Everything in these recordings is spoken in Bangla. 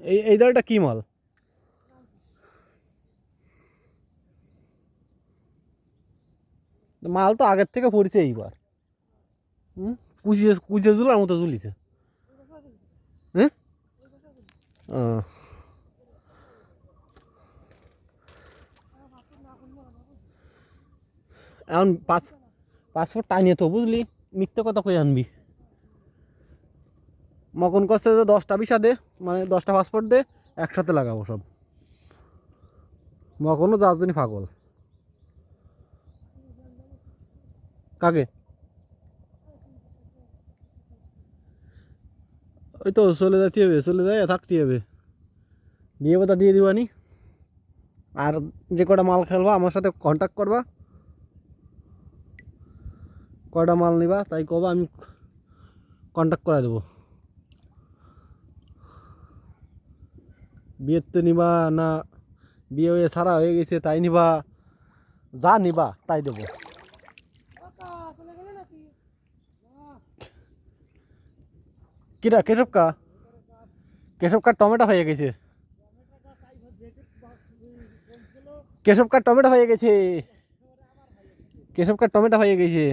এই এই দলটা কি মাল? মাল তো আগের থেকে পড়ছে এইবার। হুম? কুচিয়ে কুচিয়ে জুলার মতো ঝুলিছে। হ্যাঁ। এখন পাস, পাসপোর্ট টানিয়ে তো বুঝলি, মিথ্যে কথা কই আনবি? মকন করছে যে দশটা ভিসা দে মানে দশটা পাসপোর্ট দে, একসাথে লাগাবো সব। মকনও যার জন্য পাগল। কাকে? ওই তো চলে যাচ্ছি হবে চলে যায় থাকতে হবে বিয়ে কথা দিয়ে দিবানি। আর যে কটা মাল খেলবা, আমার সাথে কন্ট্যাক্ট করবা। কটা মাল নিবা, তাই কবা, আমি কন্ট্যাক্ট করে দেবো। বিয়ের তো নিবা না, বিয়ে হয়ে সারা হয়ে গেছে, তাই নিবা। যা নিবা, তাই দেবো। কিরা কেশবকা কেশবকা টমেটো হয়ে গেছে। কেশবকার টমেটো হয়ে গেছে। কেশবকার টমেটো হয়ে গেছে।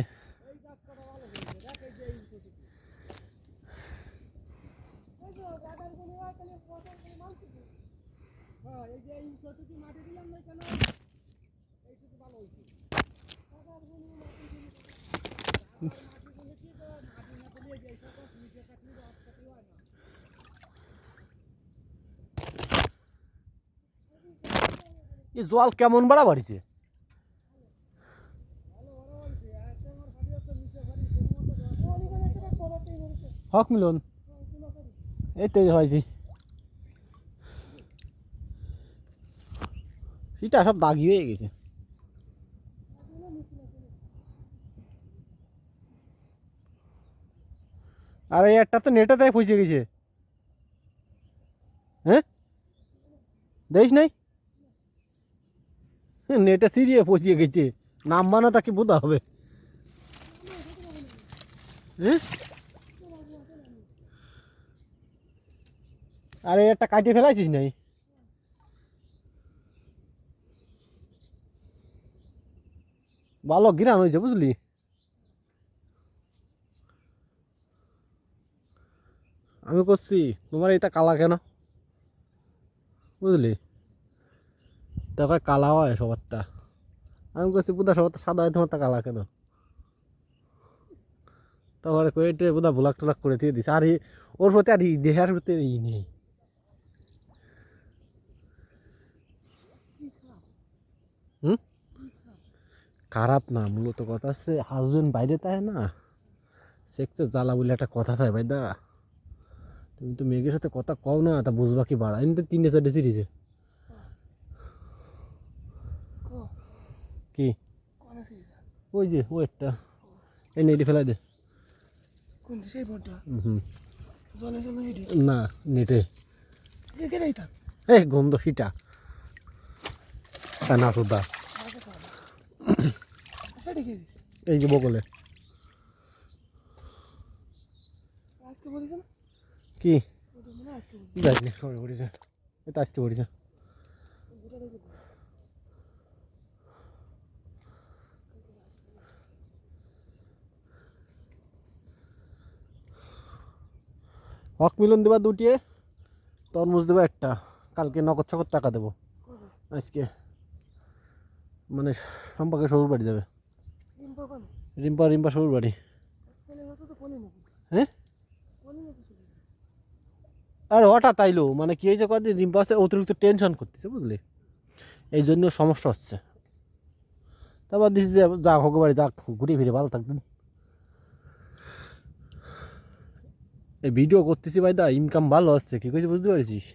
এই জল কেমন বাড়া বাড়িছে হক মিলন। এই তো হয়েছি সেটা সব দাগি হয়ে গেছে। আর এই একটা তো নেটে তাই গেছে। হ্যাঁ? দেখিস নাই? নেটে সিরিয়ে পচিয়ে গেছে। নাম মানা তাকে বোধা হবে। হ্যাঁ? আরে, একটা কাটিয়ে ফেলাইছিস নাই? ভালো গিরান হয়েছে, বুঝলি? আমি করছি, তোমার এটা কালা কেন? বুঝলি? তো কালা হয় সবারটা। আমি করছি বুধা সবারটা সাদা হয় তোমারটা কালা কেন? তারপরে কয়েটে বুধা, ভুলাক টুলাক করে দিয়ে দিছে। আর ওর প্রতি আর দেহের প্রতি ই নেই। হুম? খারাপ না, মূলত কথা হচ্ছে হাজবেন্ড বাইরে তাই না সেক্সে জ্বালা বলে একটা কথা থাকে ভাই দা তুমি তো মেয়েদের সাথে কথা কও না, তা বুঝবা কি বাড়া? এমনি তিনটে চারটে সিরিজে কি? ওই যে ওয়েটটা এই নেটে ফেলাই দে। না নেটে। এই গন্ধ সিটা। না সুদা। এই যে না? কি? আজকে পড়েছে এটা আজকে পড়েছে হক মিলন দেবা দুটিয়ে তরমুজ দেবা একটা। কালকে নগদ সকদ টাকা দেবো। আজকে মানে সম্পর্কে সবুর বাড়ি যাবে। রিম্পা রিম্পা সবুর বাড়ি। হ্যাঁ? আর হঠাৎ আইলো মানে কি হয়েছে কদিন? রিম্পা হচ্ছে অতিরিক্ত টেনশন করতেছে বুঝলি? এই জন্য সমস্যা হচ্ছে। তারপর দিস যে যাক হোক বাড়ি যাক ঘুরে ফিরে ভালো থাকবেন। এই ভিডিও করতেছি ভাই দা ইনকাম ভালো আসছে কি করছি বুঝতে পারছিস?